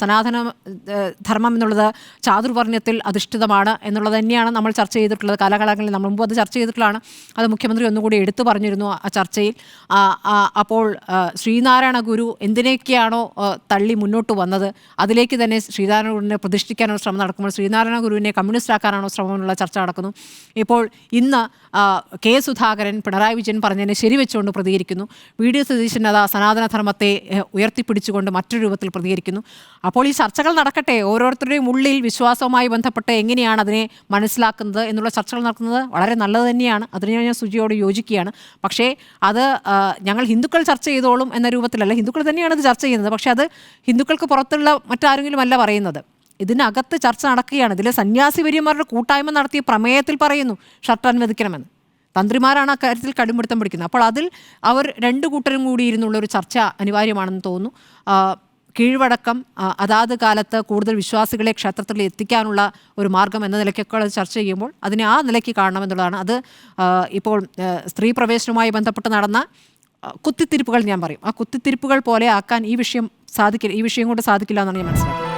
സനാതന ധർമ്മം എന്നുള്ളത് ചാതുർവർണയത്തിൽ അധിഷ്ഠിതമാണ് എന്നുള്ളത് തന്നെയാണ് നമ്മൾ ചർച്ച ചെയ്തിട്ടുള്ളത്. കാലകാലങ്ങളിൽ നമ്മൾ മുമ്പ് അത് ചർച്ച ചെയ്തിട്ടുള്ളതാണ്. അത് മുഖ്യമന്ത്രി ഒന്നുകൂടി എടുത്തു പറഞ്ഞിരുന്നു ആ ചർച്ചയിൽ. അപ്പോൾ ശ്രീനാരായണ ഗുരു എന്തിനൊക്കെയാണോ തള്ളി മുന്നോട്ട് വന്നത് അതിലേക്ക് തന്നെ ശ്രീനാരായണ ഗുരുവിനെ പ്രതിഷ്ഠിക്കാനുള്ള ശ്രമം നടക്കുമ്പോൾ ശ്രീനാരായണ ഗുരുവിനെ കമ്മ്യൂണിസ്റ്റ് ആക്കാനാണോ ശ്രമം എന്നുള്ള ചർച്ച നടക്കുന്നു. ഇപ്പോൾ ഇന്ന് കെ സുധാകരൻ പിണറായി വിജയൻ പറഞ്ഞതിനെ ശരിവെച്ചുകൊണ്ട് പ്രതികരിക്കുന്നു. വി. ഡി. സതീശൻ അതാ സനാതനധർമ്മത്തെ ധർമ്മത്തെ ഉയർത്തിപ്പിടിച്ചുകൊണ്ട് മറ്റൊരു രൂപത്തിൽ പ്രതികരിക്കുന്നു. അപ്പോൾ ഈ ചർച്ചകൾ നടക്കട്ടെ? ഓരോരുത്തരുടെയും ഉള്ളിൽ വിശ്വാസവുമായി ബന്ധപ്പെട്ട് എങ്ങനെയാണ് അതിനെ മനസ്സിലാക്കുന്നത് എന്നുള്ള ചർച്ചകൾ നടക്കുന്നത് വളരെ നല്ലത് തന്നെയാണ്. അതിന് ഞാൻ സുജിയോട് യോജിക്കുകയാണ്. പക്ഷേ അത് ഞങ്ങൾ ഹിന്ദുക്കൾ ചർച്ച ചെയ്തോളും എന്ന രൂപത്തിലല്ല. ഹിന്ദുക്കൾ തന്നെയാണ് ഇത് ചർച്ച ചെയ്യുന്നത്. പക്ഷേ അത് ഹിന്ദുക്കൾക്ക് പുറത്തുള്ള മറ്റാരെങ്കിലും അല്ല പറയുന്നത്. ഇതിനകത്ത് ചർച്ച നടക്കുകയാണ്. ഇതിലെ സന്യാസി വര്യന്മാരുടെ കൂട്ടായ്മ നടത്തിയ പ്രമേയത്തിൽ പറയുന്നു ഷർട്ട് അനുവദിക്കണമെന്ന്. തന്ത്രിമാരാണ് അക്കാര്യത്തിൽ കടുംപിടുത്തം പിടിക്കുന്നത്. അപ്പോൾ അതിൽ അവർ രണ്ട് കൂട്ടരും കൂടി ഇരുന്നുള്ള ഒരു ചർച്ച അനിവാര്യമാണെന്ന് തോന്നുന്നു. ആ, അതാത് കാലത്ത് കൂടുതൽ വിശ്വാസികളെ ക്ഷേത്രത്തിൽ എത്തിക്കാനുള്ള ഒരു മാർഗം എന്ന നിലയ്ക്കൊക്കെ ചർച്ച ചെയ്യുമ്പോൾ അതിനെ ആ നിലയ്ക്ക് കാണണമെന്നുള്ളതാണ് അത് ഇപ്പോൾ സ്ത്രീ പ്രവേശനവുമായി ബന്ധപ്പെട്ട് നടന്ന കുത്തിത്തിരിപ്പുകൾ ഞാൻ പറയും. ആ കുത്തിത്തിരിപ്പുകൾ പോലെ ആക്കാൻ ഈ വിഷയം സാധിക്കില്ല ഈ വിഷയം കൊണ്ട് സാധിക്കില്ല എന്നാണ് ഞാൻ മനസ്സിലാക്കുന്നത്.